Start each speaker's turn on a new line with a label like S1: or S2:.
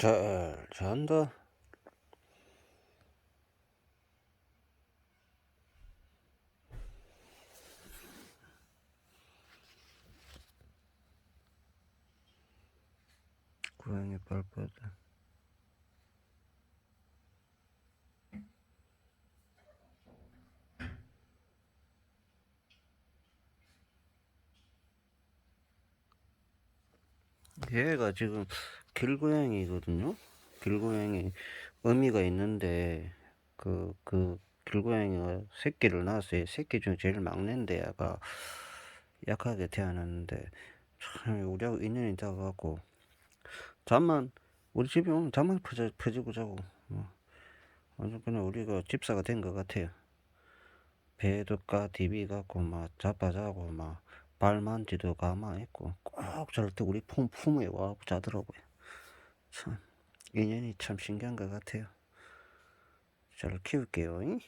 S1: 잘 잔다. 고양이 발바닥. 얘가 지금 길고양이거든요. 길고양이 어미가 있는데 그, 그 길고양이가 새끼를 낳았어요. 새끼 중 제일 막내인데 얘가 약하게 태어났는데 참 우리하고 인연이 닿아갖고 잠만 우리 집에 오면 잠만 퍼져, 퍼지고 자고 뭐. 완전 그냥 우리가 집사가 된 것 같아요. 배도 까 디비 갖고 막 자빠자고 막 발 만 지도 가만히 있고 꼭잘때 우리 품, 품에 와 자더라고요. 참 인연이 참 신기한 것 같아요. 잘 키울게요. 잉?